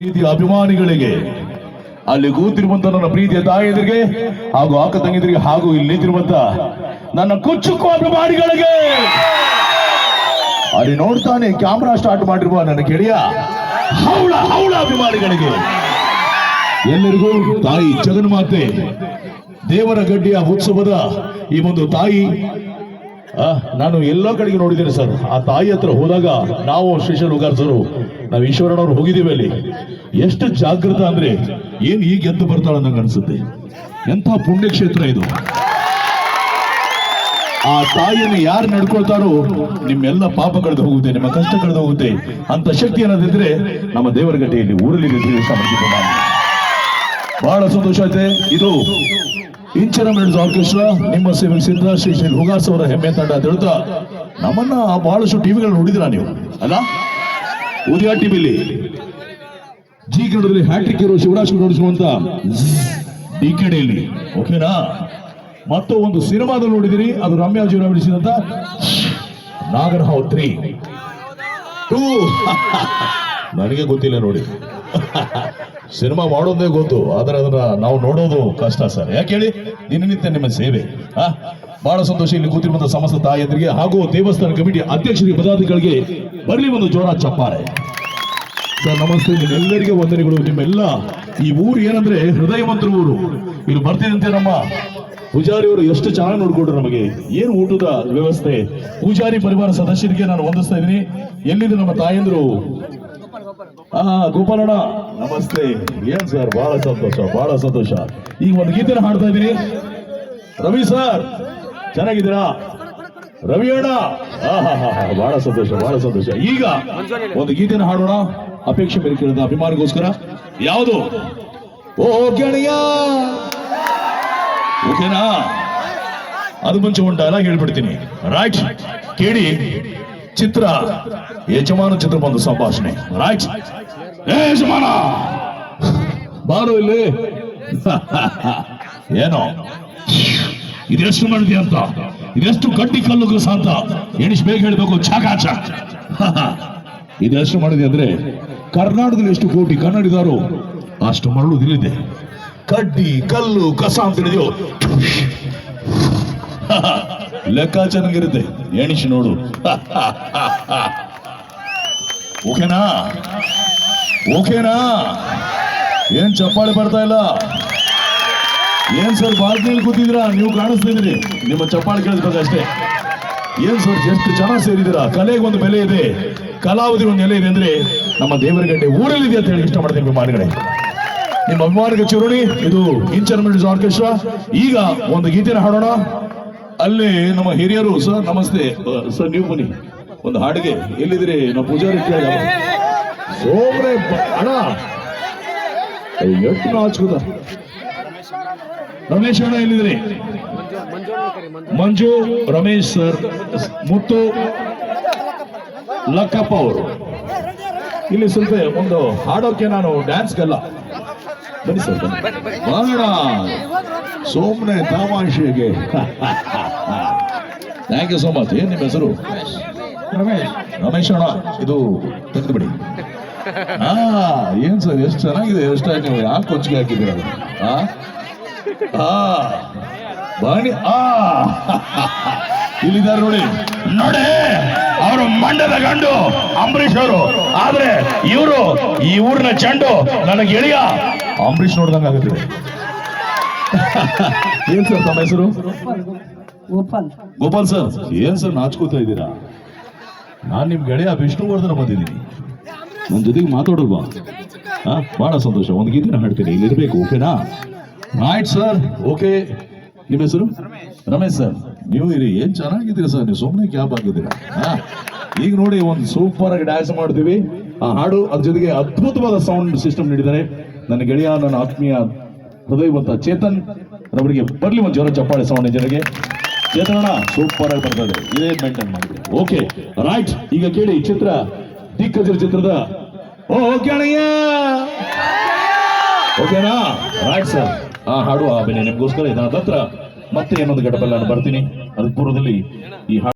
ಪ್ರೀತಿಯ ಅಭಿಮಾನಿಗಳಿಗೆ, ಅಲ್ಲಿ ಕೂತಿರುವಂತ ನನ್ನ ಪ್ರೀತಿಯ ತಾಯಿಯರಿಗೆ ಹಾಗೂ ಆಕ ತಂಗಿದರಿಗೆ ಹಾಗೂ ಇಲ್ಲಿ ನಿಂತಿರುವಂತ ನನ್ನ ಕುಚ್ಚುಕು ಅಭಿಮಾನಿಗಳಿಗೆ. ಅಲ್ಲಿ ನೋಡ್ತಾನೆ, ಕ್ಯಾಮ್ರಾ ಸ್ಟಾರ್ಟ್ ಮಾಡಿರುವ ನನ್ನ ಗೆಳೆಯ ಹೌಳ ಹೌಳ ಅಭಿಮಾನಿಗಳಿಗೆ. ಎಲ್ಲರಿಗೂ ತಾಯಿ ಜಗನ್ಮಾತೆ ದೇವರ ಗಡ್ಡಿಯ ಉತ್ಸವದ ಈ ಒಂದು ತಾಯಿ ನಾನು ಎಲ್ಲೋ ಕಡೆಗೆ ನೋಡಿದ್ದೇನೆ ಸರ್. ಆ ತಾಯಿ ಹತ್ರ ಹೋದಾಗ ನಾವು ಶ್ರೀಶೈಲ ಉಗಾರ್ಸರು, ನಾವು ಈಶ್ವರನವ್ರು ಹೋಗಿದ್ದೀವಿ ಅಲ್ಲಿ. ಎಷ್ಟು ಜಾಗೃತ ಅಂದ್ರೆ ಏನ್ ಈಗ ಎದ್ದು ಬರ್ತಾಳ ನಂಗೆ ಅನ್ಸುತ್ತೆ. ಎಂಥ ಪುಣ್ಯಕ್ಷೇತ್ರ ಇದು. ಆ ತಾಯಿಯನ್ನು ಯಾರು ನಡ್ಕೊಳ್ತಾರೋ, ನಿಮ್ಮೆಲ್ಲ ಪಾಪ ಕಳೆದು ಹೋಗುತ್ತೆ, ನಿಮ್ಮ ಕಷ್ಟ ಕಳೆದು ಹೋಗುತ್ತೆ. ಅಂತ ಶಕ್ತಿ ಅನ್ನೋದಿದ್ರೆ ನಮ್ಮ ದೇವರ ಗಡ್ಡೆಯಲ್ಲಿ ಊರಲ್ಲಿ ಬಹಳ ಸಂತೋಷ ಐತೆ ಇದು ಇಂಚನ ಮೆಡ್ಸ್ ಆರ್ಕೆಸ್ಟ್ರಾ ನಿಮ್ಮ ಸೇವೆಗೆ ಸಿದ್ಧ ಶ್ರೀ ಶ್ರೀ ಹುಗಾಸ್ ಅವರ ಹೆಮ್ಮೆ ತಂಡ ಅಂತ ಹೇಳ್ತಾ ನಮ್ಮನ್ನ ಬಹಳಷ್ಟು ಟಿವಿಗಳು ನೋಡಿದ್ರ ನೀವು? ಅಲ್ಲ? ಉದಯ ಟಿವಿಲಿ ಜಿ ಕನ್ನಡದಲ್ಲಿ ಹ್ಯಾಟ್ರಿಕ್ ಇರೋ ಶಿವರಾಜ್ ನೋಡಿಸುವಂತ ಡಿ ಕಡೆಯಲ್ಲಿ ಓಕೆನಾ? ಮತ್ತು ಒಂದು ಸಿನಿಮಾದಲ್ಲಿ ನೋಡಿದಿರಿ ಅದು ರಮ್ಯಾ ಜೀವನ ಬಿಡಿಸಿದಂತ ನಾಗರಹಾವ್ ತ್ರೀ ಟೂ ನನಗೆ ಗೊತ್ತಿಲ್ಲ ನೋಡಿ. ಸಿನಿಮಾ ಮಾಡೋದೇ ಗೊತ್ತು, ಆದ್ರೆ ಅದನ್ನ ನಾವು ನೋಡೋದು ಕಷ್ಟ ಸರ್. ಯಾಕೆ ಹೇಳಿ? ದಿನನಿತ್ಯ ನಿಮ್ಮ ಸೇವೆ. ಆ, ಬಹಳ ಸಂತೋಷ ಇಲ್ಲಿ ಕೂತಿರುವಂತಹ ಸಮಸ್ತ ತಾಯಂದ್ರಿಗೆ ಹಾಗೂ ದೇವಸ್ಥಾನ ಕಮಿಟಿ ಅಧ್ಯಕ್ಷರಿಗೆ, ಪದಾಧಿಕಾರಿಗೆ ಬರಲಿ ಒಂದು ಜೋರ ಚಪ್ಪಾರೆ ಸರ್, ನಮಸ್ತೆ. ನಿಮ್ಮೆಲ್ಲರಿಗೆ ವಂದನೆಗಳು. ನಿಮ್ಮೆಲ್ಲ ಈ ಊರು ಏನಂದ್ರೆ ಹೃದಯವಂತರ ಊರು. ಇಲ್ಲಿ ಬರ್ತಿದಂತೆ ನಮ್ಮ ಪೂಜಾರಿ ಅವರು ಎಷ್ಟು ಚೆನ್ನಾಗಿ ನೋಡ್ಕೊಂಡ್ರು ನಮಗೆ. ಏನು ಊಟದ ವ್ಯವಸ್ಥೆ. ಪೂಜಾರಿ ಪರಿವಾರ ಸದಸ್ಯರಿಗೆ ನಾನು ವಂದಿಸ್ತಾ ಇದ್ದೀನಿ. ಎಲ್ಲಿದೆ ನಮ್ಮ ತಾಯಂದ್ರು? ಗೋಪಾಲಣ್ಣ, ನಮಸ್ತೆ. ಏನ್ ಸರ್, ಬಹಳ ಸಂತೋಷ ಬಹಳ ಸಂತೋಷ. ಈಗ ಒಂದು ಗೀತೆನ ಹಾಡ್ತಾ ಇದ್ದೀನಿ. ರವಿ ಸರ್, ಚೆನ್ನಾಗಿದ್ದೀರಾ? ರವಿ ಅಣ್ಣ. ಬಹಳ ಸಂತೋಷ ಬಹಳ ಸಂತೋಷ. ಈಗ ಒಂದು ಗೀತೆನ ಹಾಡೋಣ. ಅಪೇಕ್ಷೆ ಮೇಲೆ ಕೇಳಿದ ಅಭಿಮಾನಿಗೋಸ್ಕರ. ಯಾವುದು? ಓ ಗೆಳೆಯ. ಓಕೆನಾ? ಅದು ಮುಂಚೆ ಒಂದು ಹೇಳ್ಬಿಡ್ತೀನಿ. ರೈಟ್ ಕೇಳಿ. ಚಿತ್ರ. ಯಜಮಾನ ಚಿತ್ರ ಬಂದು ಸಂಭಾಷಣೆ. ರೈಟ್ ಯಜಮಾನ! ಬಾರು ಇಲ್ಲಿ. ಏನೋ? ಇದೆಷ್ಟು ಮಾಡಿದೆ ಅಂತ? ಇದೆಷ್ಟು ಗಟ್ಟಿ ಕಲ್ಲು ಕಸ ಅಂತ? ಬೇಗ ಹೇಳ್ಬೇಕು. ಚಾಕ ಚಾಕ್ ಇದೆಷ್ಟು ಮಾಡಿದೆ ಅಂದ್ರೆ, ಕರ್ನಾಟಕದಲ್ಲಿ ಎಷ್ಟು ಕೋಟಿ ಕನ್ನಡಿದಾರು ಅಷ್ಟು ಮರಳು ಇಲ್ಲಿದೆ. ಕಡ್ಡಿ ಕಲ್ಲು ಕಸ ಅಂತ ಹೇಳಿದ್ಯೋ. ಲೆಕ್ಕ ಚೆನ್ನಾಗಿರುತ್ತೆ ಎಣಿಸಿ ನೋಡು. ಓಕೆನಾ? ಓಕೆನಾ? ಏನ್ ಚಪ್ಪಾಳೆ ಬರ್ತಾ ಇಲ್ಲ? ಏನ್ ಸರ್ ಬಾಲ್ಕನಿಯಲ್ಲಿ ಕೂತಿದ್ದೀರಾ? ನೀವು ಕಾಣಿಸ್ತಿದ್ದೀರಿ ನಿಮ್ಮ ಚಪ್ಪಾಳೆ ಕೇಳಿಸ್ಬೇಕಷ್ಟೇ ಏನ್ ಸರ್, ಎಷ್ಟು ಜನ ಸೇರಿದ್ದೀರಾ? ಕಲೆಗೆ ಒಂದು ಬೆಲೆ ಇದೆ. ಕಲಾವಧಿ ಒಂದು ನೆಲೆ ಇದೆ ಅಂದ್ರೆ ನಮ್ಮ ದೇವರಗಡ್ಡೆ ಊರಲ್ಲಿದೆ ಅಂತ ಹೇಳಿ ಇಷ್ಟ ಮಾಡ್ತೀನಿ ಅಭಿಮಾನಿಗಳೇ ನಿಮ್ಮ ಅಭಿಮಾನಿಗೆ ಚಿರುಣಿ, ಇದು ಇಂಚರ್ಮೆಂಟ್ ಆರ್ಕೆಸ್ಟ್ರಾ ಈಗ ಒಂದು ಗೀತೆನ ಹಾಡೋಣ. ಅಲ್ಲಿ ನಮ್ಮ ಹಿರಿಯರು ಸರ್ ನಮಸ್ತೆ. ಸರ್, ನೀವು ಬನ್ನಿ. ಒಂದು ಹಾಡಿಗೆ. ಎಲ್ಲಿದ್ದೀರಿ? ನಮ್ಮ ಪೂಜಾರಿ ಸೋಮ್ರೆ ಅಣ್ಣ. ಎಷ್ಟು ನಾಚ್ಕೋದ ರಮೇಶ್ ಅಣ್ಣ ಎಲ್ಲಿದ್ರಿ ಮಂಜು, ರಮೇಶ್ ಸರ್, ಮುತ್ತು, ಲಕ್ಕಪ್ಪ ಅವರು. ಇಲ್ಲಿ ಸ್ವಲ್ಪ ಒಂದು ಹಾಡೋಕೆ ನಾನು ಡ್ಯಾನ್ಸ್ಗೆಲ್ಲ ಬನ್ನಿ ಸರ್ ಸೋಮ್ನೆ ತಮಾಷೆಗೆ ಥ್ಯಾಂಕ್ ಯು ಸೋ ಮಚ್ ಏನ್ ನಿಮ್ಮ ಹೆಸರು? ರಮೇಶ್. ಅಣ್ಣ ಇದು ತಂದ್ಬಿಡಿ ಬಿಡಿ ಹಾ ಏನ್ ಸರ್ ಎಷ್ಟು ಚೆನ್ನಾಗಿದೆ ಎಷ್ಟು ನೀವು ಯಾಕೆ ಕೊಚ್ಚಿಗೆ ಹಾಕಿದ್ದೀರ? ಆ ಆ ಬನ್ನಿ. ಆ. ಇಲ್ಲಿದ್ದಾರೆ ನೋಡಿ. ನೋಡಿ ಅವರು ಮಂಡದ ಗಂಡು ಅಂಬರೀಷ್ ಅವರು. ಆದ್ರೆ ಇವರು ಈ ಊರಿನ ಚೆಂಡು ನನಗೆ ಗೆಳೆಯ ಅಂಬರೀಷ್ ನೋಡ್ದಂಗ ಆಗುತ್ತೆ ಏನ್ ಸರ್ ತಮ್ಮ ಹೆಸರು? ಗೋಪಾಲ್. ಗೋಪಾಲ್ ಸರ್ ಏನ್ ಸರ್ ನಾಚ್ಕೋತಾ ಇದ್ದೀರಾ? ನಾನು ನಿಮ್ ಗೆಳೆಯ ವಿಷ್ಣುವರ್ಧನ ಬಂದಿದ್ದೀನಿ. ನನ್ನ ಜೊತೆಗೆ ಮಾತಾಡಲ್ವಾ? ಹಾ ಬಹಳ ಸಂತೋಷ. ಒಂದು ಗೀತೆ ಹಾಡ್ತೀನಿ. ಇಲ್ಲಿ ಇರಬೇಕು ಓಕೆನಾ? ರೈಟ್ ಸರ್ ಓಕೆ ನಿಮ್ಮ ಹೆಸರು? ರಮೇಶ್. ಸರ್ ನೀವು ಇರಿ, ಏನ್ ಚೆನ್ನಾಗಿದ್ದೀರಿ ಸರ್? ನೀವು ಸುಮ್ಮನೆ ಕ್ಯಾಬ್ ಆಗಿದ್ದೀರಾ? ಈಗ ನೋಡಿ, ಒಂದು ಸೂಪರ್ ಆಗಿ ಡ್ಯಾನ್ಸ್ ಮಾಡ್ತೀವಿ. ಆ ಹಾಡು, ಅದ್ರ ಜೊತೆಗೆ ಅದ್ಭುತವಾದ ಸೌಂಡ್ ಸಿಸ್ಟಮ್ ನೀಡಿದ್ದಾರೆ. ನನ್ನ ಗೆಳೆಯ, ನನ್ನ ಆತ್ಮೀಯ ಹೃದಯವಂತ ಚೇತನ್ ರವರಿಗೆ ಬರ್ಲಿ ಒಂದು ಜ್ವರ ಚಪ್ಪಾಳೆ ಸೌಂಡ್ ಜನರಿಗೆ ಚೇತನ ಸೂಪರ್ ಆಗಿ ಬರ್ತದೆ ಇದೇ. ಮೇಂಟೈನ್ ಮಾಡಿದ್ರೆ ಓಕೆ ರೈಟ್ ಈಗ ಕೇಳಿ ಚಿತ್ರ ದಿಕ್ಕಜರ ಚಿತ್ರದ. ಓ, ಗೆಳೆಯ! ಓಕೆನಾ ರೈಟ್ ಸರ್ ಆ ಹಾಡು, ಆ ಬೆಲೆ ನಿಮ್ಗೋಸ್ಕರ ಇದಾದ ಹತ್ರ ಮತ್ತೆ ಏನೊಂದು ಘಟಪಲ್ಲ ನಾನು ಬರ್ತೀನಿ. ಅದಕ್ಕೆ ಪೂರ್ವದಲ್ಲಿ ಈ